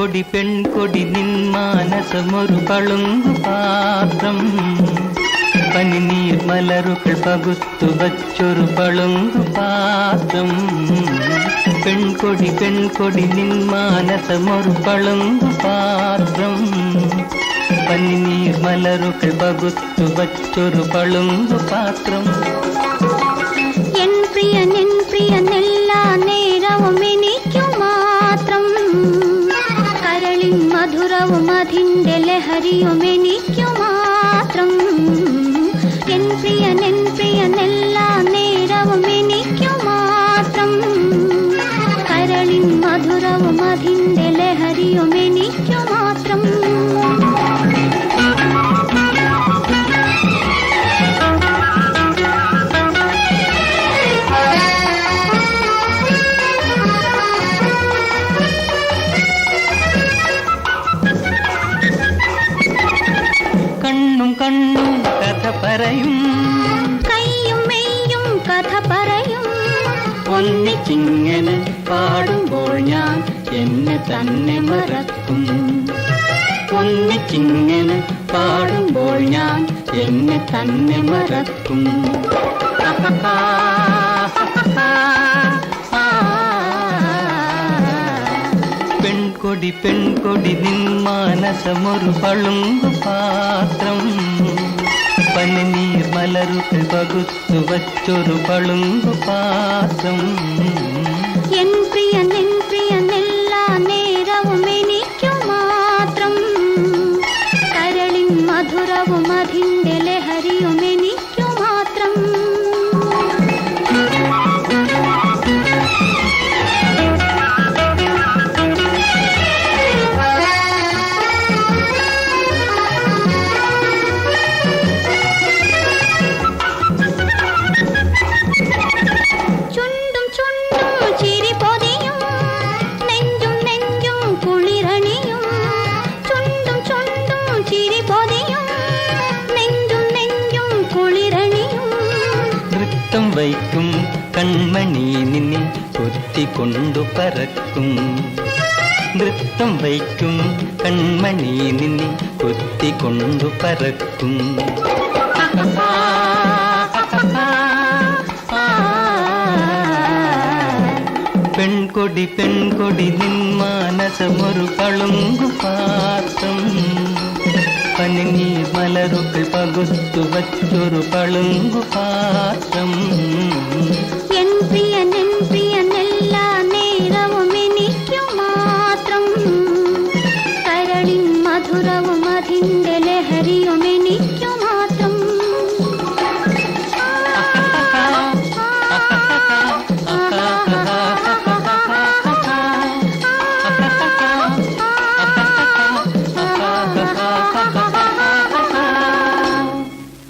கொடி பெண் கொடி நின் மானசமொரு பழுங்கு பாத்திரம் பனி நீர் மலருகள் பகுத்து வச்சொரு பழுங்கு பாத்திரம் பெண் கொடி பெண் கொடி நின் மானசமொரு பழுங்கு பாத்திரம் பனி நீர் மலருகள் பகுத்து வச்சொரு பழுங்கு பாத்திரம் മധുരവും അതിന്റെ ലഹരിയും എനിക്കു മാത്രം. എൻ പ്രിയൻ എൻ പ്രിയൻ എല്ലാ നേരവും എനിക്കു മാത്രം. കരളിൻ മധുരവും അതിന്റെ ലഹരിയും എനിക്കു മാത്രം. പറയും. കയ്യും മെയ്യും കഥ പറയും. ഒന്നിച്ചിങ്ങനെ പാടുമ്പോൾ ഞാൻ എന്നെ തന്നെ മറക്കും. ഒന്നിച്ചിങ്ങനെ പാടുമ്പോൾ ഞാൻ എന്നെ തന്നെ മറക്കും. പെൺകൊടി പെൺകൊടി നിൻ മാനസമൊരു പളുങ്കു പാത്രം. പനിനീർ മലരുകൾ പകുത്തു വച്ചൊരു പളുങ്കു പാസം എൻ പ്രിയൻ എൻ പ്രിയൻ എല്ലാ നേരവും എനിക്കു മാത്രം. കരളിൻ മധുരവും അതിന്റെ ലഹരിയും എനിക്കു நாடும் வைக்கும் கண்மணி நின்னில் கொத்தி கொண்டு பறக்கும். நிறுத்தம் வைக்கும் கண்மணி நின்னில் கொத்தி கொண்டு பறக்கும். பெண் கொடி பெண் கொடி நின் மானசம் ஒரு பழுங்கு பார்த்தம் ಮಲರುಕೆ ಪಗುತ್ತು ಬಚ್ಚುರು ಪಳುಂಗು ಪಾತ್ರಂ